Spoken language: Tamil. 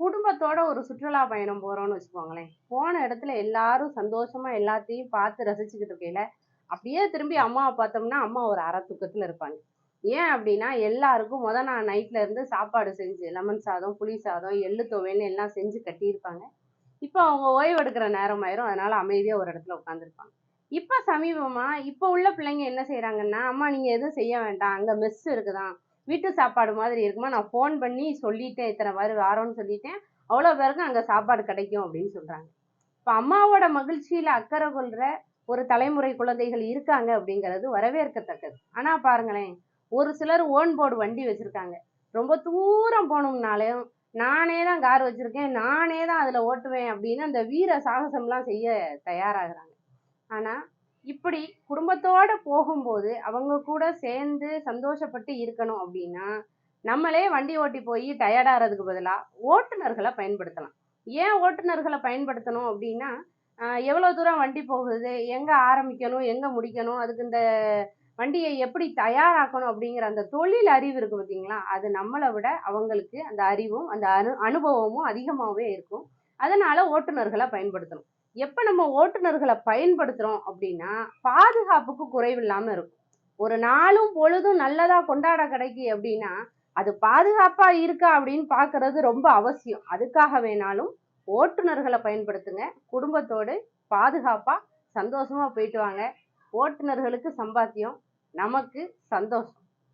குடும்பத்தோட ஒரு சுற்றுலா பயணம் போகிறோன்னு வச்சுக்கோங்களேன். போன இடத்துல எல்லாரும் சந்தோஷமா எல்லாத்தையும் பார்த்து ரசிச்சுக்கிட்டு இருக்கையில அப்படியே திரும்பி அம்மாவை பார்த்தோம்னா அம்மா ஒரு அரை தூக்கத்துல இருப்பாங்க. ஏன் அப்படின்னா எல்லாருக்கும் முத நான் நைட்ல இருந்து சாப்பாடு செஞ்சு லெமன் சாதம் புளி சாதம் எள்ளு துவையல்னு எல்லாம் செஞ்சு கட்டியிருப்பாங்க. இப்போ அவங்க ஓய்வு எடுக்கிற நேரம் ஆயிரும் அதனால அமைதியாக ஒரு இடத்துல உட்காந்துருப்பாங்க இப்போ சமீபமாக இப்போ உள்ள பிள்ளைங்க என்ன செய்கிறாங்கன்னா அம்மா நீங்கள் எதுவும் செய்ய வேண்டாம் அங்கே மெஸ் இருக்குதான் வீட்டு சாப்பாடு மாதிரி இருக்குமா? நான் ஃபோன் பண்ணி சொல்லிட்டேன் இத்தனை மாதிரி வாரோன்னு சொல்லிட்டேன். அவ்வளோ பேருக்கும் அங்கே சாப்பாடு கிடைக்கும் அப்படின்னு சொல்கிறாங்க இப்போ அம்மாவோட மகிழ்ச்சியில் அக்கறை கொள்கிற ஒரு தலைமுறை குழந்தைகள் இருக்காங்க அப்படிங்கிறது வரவேற்கத்தக்கது. ஆனால் பாருங்களேன் ஒரு சிலர் ஓன் போர்டு வண்டி வச்சுருக்காங்க. ரொம்ப தூரம் போகணும்னாலும் நானே தான் கார் வச்சுருக்கேன் நானே தான் அதில் ஓட்டுவேன் அப்படின்னு அந்த வீர சாகசம்லாம் செய்ய தயாராகிறாங்க. ஆனால் இப்படி குடும்பத்தோட போகும்போது அவங்க கூட சேர்ந்து சந்தோஷப்பட்டு இருக்கணும் அப்படின்னா நம்மளே வண்டி ஓட்டி போய் டயர்டாகிறதுக்கு பதிலாக ஓட்டுநர்களை பயன்படுத்தலாம். ஏன் ஓட்டுநர்களை பயன்படுத்தணும் அப்படின்னா எவ்வளோ தூரம் வண்டி போகுது எங்கே ஆரம்பிக்கணும் எங்கே முடிக்கணும் அதுக்கு இந்த வண்டியை எப்படி தயாராக்கணும் அப்படிங்கிற அந்த தொழில் அறிவு இருக்குது பார்த்தீங்களா அது நம்மளை விட அவங்களுக்கு அந்த அறிவும் அந்த அனு அனுபவமும் அதிகமாகவே இருக்கும். அதனால ஓட்டுநர்களை பயன்படுத்தணும். எப்போ நம்ம ஓட்டுநர்களை பயன்படுத்துகிறோம் அப்படின்னா பாதுகாப்புக்கு குறைவில்லாமல் இருக்கும். ஒரு நாளும் பொழுதும் நல்லதாக கொண்டாட கிடைக்கு அப்படின்னா அது பாதுகாப்பாக இருக்கா அப்படின்னு பார்க்கறது ரொம்ப அவசியம். அதுக்காக வேணாலும் ஓட்டுநர்களை பயன்படுத்துங்க. குடும்பத்தோடு பாதுகாப்பாக சந்தோஷமாக போயிட்டு வாங்க. ஓட்டுநர்களுக்கு சம்பாத்தியம் நமக்கு சந்தோஷம்.